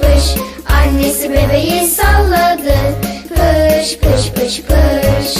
Pış Annesi bebeği salladı. Pış pış pış pış